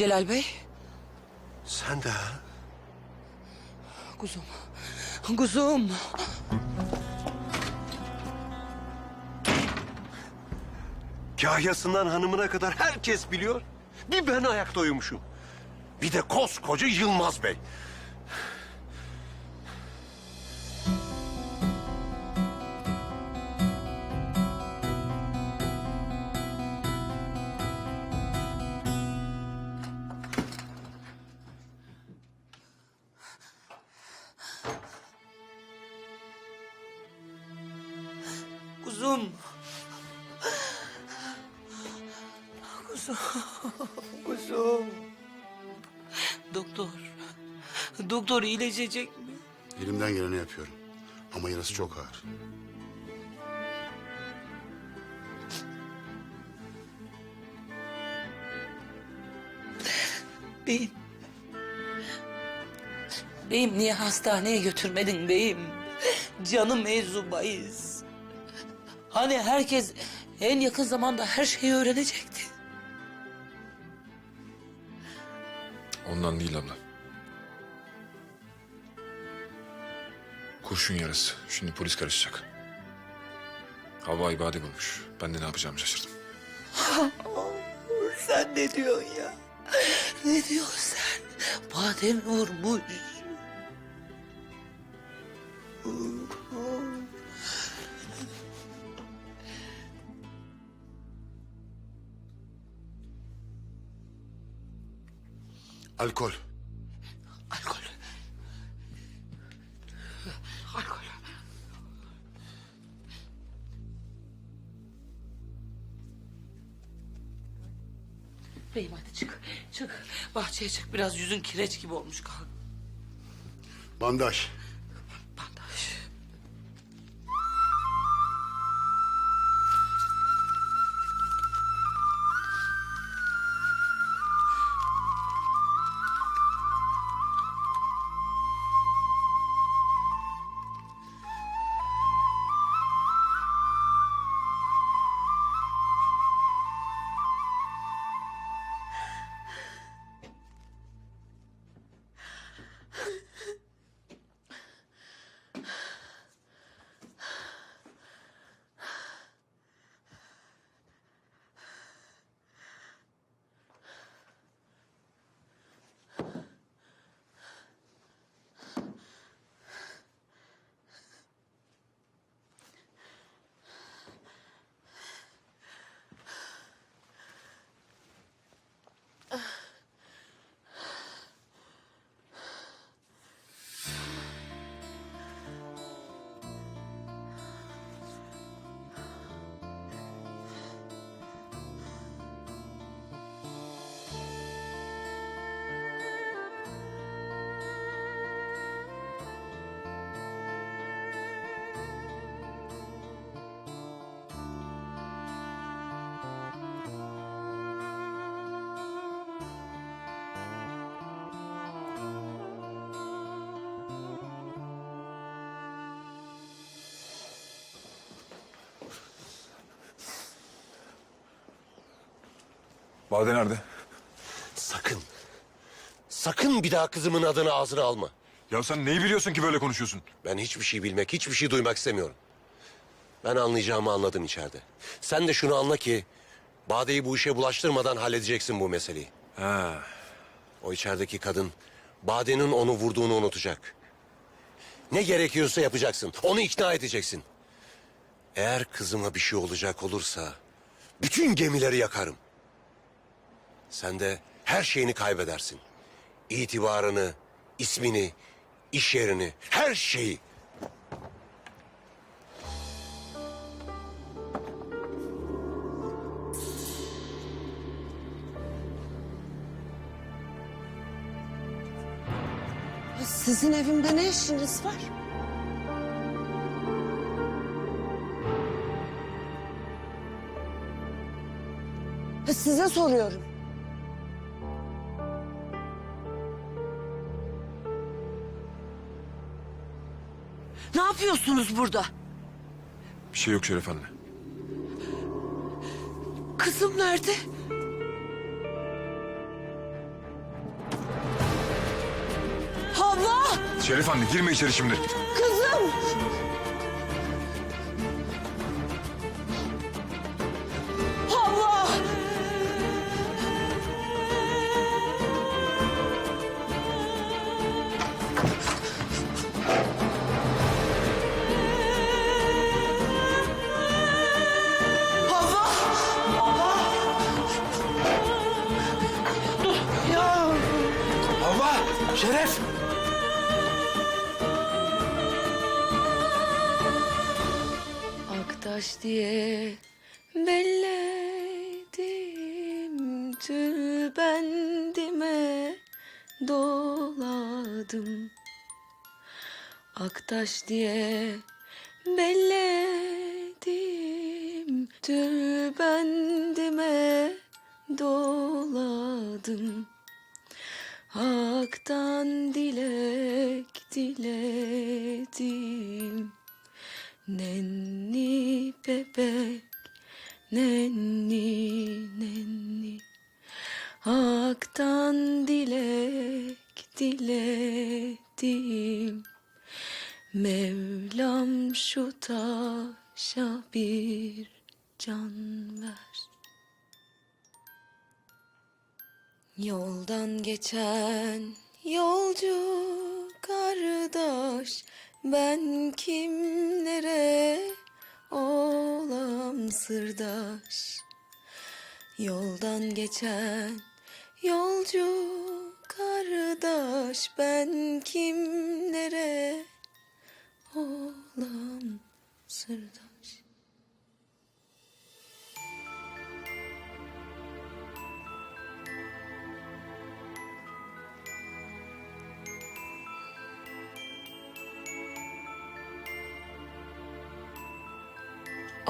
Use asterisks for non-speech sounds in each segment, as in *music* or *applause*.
Celal Bey. Sen de ha? Kuzum. Kuzum. Kahyasından hanımına kadar herkes biliyor. Bir ben ayakta uyumuşum. Bir de koskoca Yılmaz Bey. Kuzum. Kuzum. Kuzum. Doktor. Doktor iyileşecek mi? Elimden geleni yapıyorum. Ama yarası çok ağır. Beyim. Beyim niye hastaneye götürmedin beyim? Canım mevzubayız. Hani herkes en yakın zamanda her şeyi öğrenecekti. Ondan değil abla. Kurşun yarası. Şimdi polis karışacak. Hava ibade bulmuş. Ben de ne yapacağımı şaşırdım. *laughs* Sen ne diyorsun ya? Ne diyorsun sen? Badem vurmuş. Alkol. Alkol. Alkol. Beyim hadi çık. Çık. Bahçeye çık. Biraz yüzün kireç gibi olmuş kalk. Bandaj. Bandaj. Bade nerede? Sakın. Sakın bir daha kızımın adını ağzına alma. Ya sen neyi biliyorsun ki böyle konuşuyorsun? Ben hiçbir şey bilmek, hiçbir şey duymak istemiyorum. Ben anlayacağımı anladım içeride. Sen de şunu anla ki... ...Bade'yi bu işe bulaştırmadan halledeceksin bu meseleyi. Ha. O içerideki kadın... ...Bade'nin onu vurduğunu unutacak. Ne gerekiyorsa yapacaksın. Onu ikna edeceksin. Eğer kızıma bir şey olacak olursa... ...bütün gemileri yakarım. Sen de her şeyini kaybedersin. İtibarını, ismini, iş yerini, her şeyi. Sizin evimde ne işiniz var? Size soruyorum. Ne yapıyorsunuz burada? Bir şey yok Şeref anne. Kızım nerede? Havva! Şeref anne girme içeri şimdi. Kızım! Havva, Şeref. Aktaş diye belledim tül bendime doladım Aktaş diye belledim tül bendime doladım Hak'tan dilek diledim. Nenni bebek, nenni nenni. Hak'tan dilek diledim. Mevlam şu taşa bir can ver Yoldan geçen yolcu kardeş ben kimlere olam sırdaş? Yoldan geçen yolcu kardeş ben kimlere olam sırdaş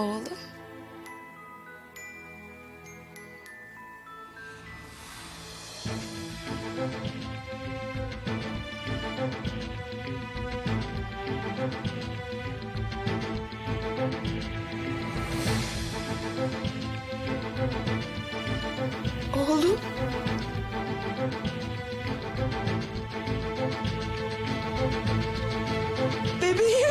Oğlum. Oğlum. Bebeğim.